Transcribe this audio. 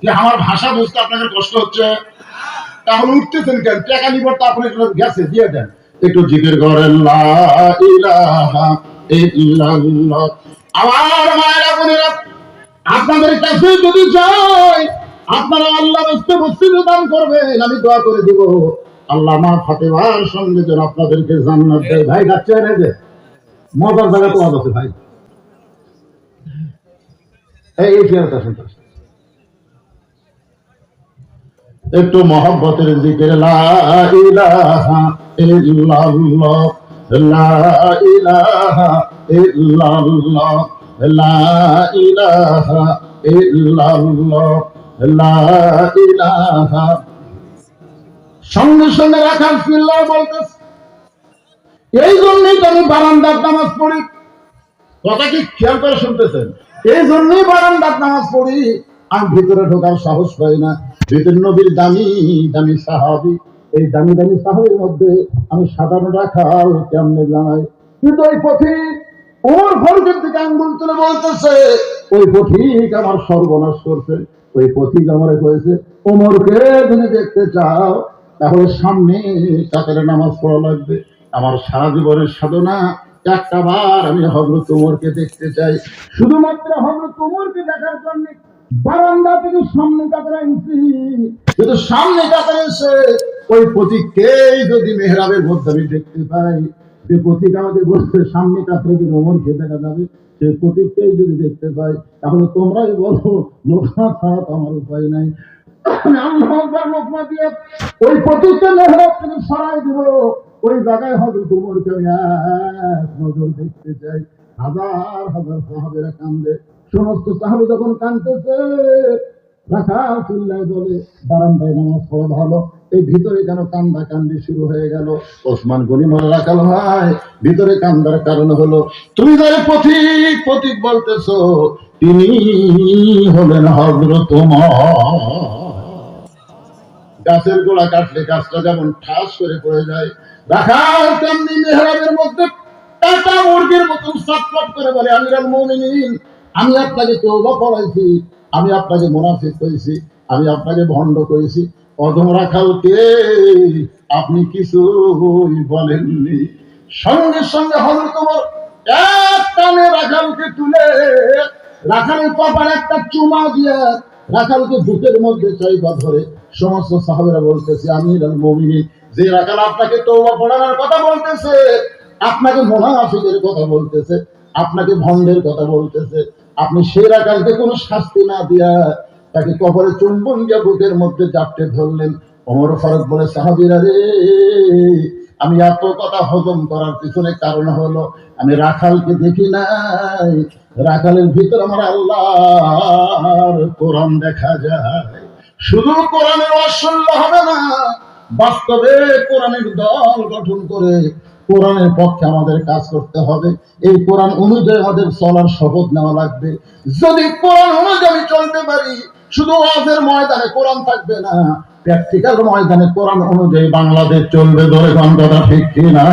কি আমার ভাষা বুঝতে আপনাদের কষ্ট হচ্ছে, তাহলে উঠতেছেন কেন? টাকা নিবার তো আপনি গেছে, দিয়ে দেন। একটু ইলাহা ইল্লাল্লাহ। আমার আপনাদের কাছে যদি যাই আপনারা আল্লাহ বস্তু বস্তিতে দান করবেন, আমি দোয়া করে দিব। আল্লাহ মা ফাতেমার সঙ্গে যেন আপনাদেরকে জান্নাত দেয়। ভাই দে মজার জায়গা তো আছে, ভাই। এই শুনতে আসুন। একটু মহব্বতের ইলাহা সঙ্গে সঙ্গে রাখার ফিল্লাহ বলতেছে, এই জন্যই তো আমি বারান্দার নামাজ পড়ি। কথা কি খেয়াল করে শুনতেছেন? এই জন্যই বারান্দার নামাজ পড়ি আমি ভিতরে ঢোকার সাহস পাই না। ভিতর নবীর দামি দামি সাহাবি, এই দামি দামি সাহাবির মধ্যে আমি সাধারণ রাখাল কেমনে জানাই? কিন্তু ওই পথিক ওর ফরকের দিকে আঙ্গুল তুলে বলতেছে, ওই পথিক আমার সর্বনাশ করছে। ওই পথিক আমার কয়েছে, ওমরকে যদি দেখতে চাও, তাহলে সামনে কাতারে নামাজ পড়া লাগবে। আমার সারা জীবনের সাধনা একটা বার আমি হজরত উমরকে দেখতে চাই। শুধুমাত্র হজরত উমরকে দেখার জন্য বারান্দা থেকে সামনে কাতারে আনছি কিন্তু সামনে কাতারে এসে, ওই প্রতীককেই যদি মেহরাবের মধ্যে আমি দেখতে পাই যে প্রতীক আমাদের বলছে, সামনে কাতারে কিন্তু উমরকে দেখা যাবে? সেই প্রতীককেই যদি দেখতে পাই তাহলে তোমরাই বলো লোকনা ছাড়া তো আমার উপায় নাই। ওই প্রতীকটা মেহরাব থেকে সরাই দিব। ওই জায়গায় হবে তোমারকে আমি নজর দেখতে চাই। হাজার হাজার সাহাবেরা কান্দে। সমস্ত সাহাবে যখন কান্দতেছে রাখা বলে, বারান্দায় নামাজ পড়া ভালো। এই ভিতরে কেন কান্দা কান্দি শুরু গেল। ওসমান গনি রাখাল ভাই ভিতরে কান্দার কারণ হলো, তুমি যারা পথিক পথিক বলতেছো, তিনি হলেন হজরত গাছের গোড়া কাটলে গাছটা যেমন ঠাস করে পড়ে যায় রাখাল তেমনি মেহরাবের মধ্যে কাটা মুরগির মতো চটপট করে বলে, আমিরাল মুমিনিন আমি আপনাকে তৌবা পড়াইছি আমি আপনাকে মুনাফিক করেছি, আমি আপনাকে ভণ্ড করেছি। অদম রাখালকে আপনি কিছুই বলেননি। সঙ্গে সঙ্গে হল তোমার এক টানে রাখালকে তুলে রাখালের কপালে একটা চুমা দিয়ে রাখালকে বুকের মধ্যে চাইবা ধরে। সমস্ত সাহাবেরা বলতেছে আমি মমিনী যে রাখাল আপনাকে তৌবা পড়ানোর কথা বলতেছে, আপনাকে মোনাফিকের কথা বলতেছে, আপনাকে ভণ্ডের কথা বলতেছে আপনি সে রাখালকে কোনো শাস্তি না দিয়া তাকে কবরে চুম্বন দিয়ে বুকের মধ্যে জাপটে ধরলেন। অমর ফারুক বলে, সাহাবিরা রে, আমি এত কথা হজম করার পিছনে কারণ হলো, আমি রাখালকে দেখি নাই। রাখালের ভিতর আমার আল্লাহ কোরআন দেখা যায়। শুধু কোরআনের অসল্য হবে না, বাস্তবে কোরআনের দল গঠন করে কোরআনের পক্ষে আমাদের কাজ করতে হবে। এই কোরআন অনুযায়ী আমাদের চলার শপথ নেওয়া লাগবে। যদি কোরআন অনুযায়ী চলতে পারি, শুধু ওয়াজের ময়দানে কোরআন থাকবে না। প্র্যাকটিক্যাল ময়দানে কোরআন অনুযায়ী বাংলাদেশ চলবে, ধরে গন্ধটা ঠিক কিনা?